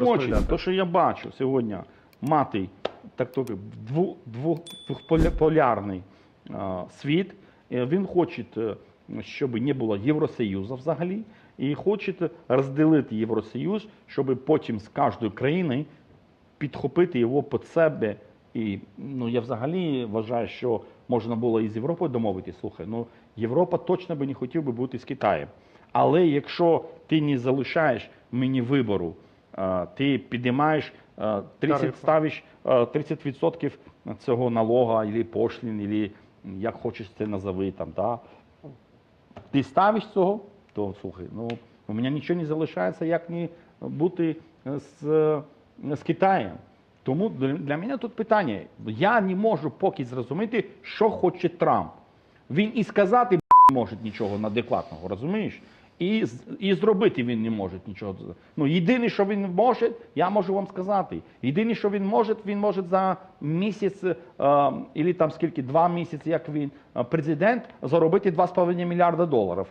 Хоче, то, що я бачу сьогодні, мати так то дву, дву, двохполярний а, світ, е, він хоче, е, щоб не було Євросоюзу взагалі, і хоче розділити Євросоюз, щоб потім з кожної країни підхопити його під себе. І ну я взагалі вважаю, що можна було і з Європою домовитися. Слухай, ну Європа точно би не хотів би бути з Китаєм. Але якщо ти не залишаєш мені вибору, ти підіймаєш е, 30, Тарифи. ставиш е, 30% цього налога, або пошлін, або як хочеш це назови там, да? ти ставиш цього, то слухай, ну у мене нічого не залишається, як не бути з, з Китаєм. Тому для мене тут питання. Я не можу поки зрозуміти, що хоче Трамп. Він і сказати не може нічого адекватного, розумієш? І, і зробити він не може нічого. Ну, єдине, що він може, я можу вам сказати. Єдине, що він може, він може за місяць, е, там скільки, два місяці, як він е, президент, заробити 2,5 мільярда доларів.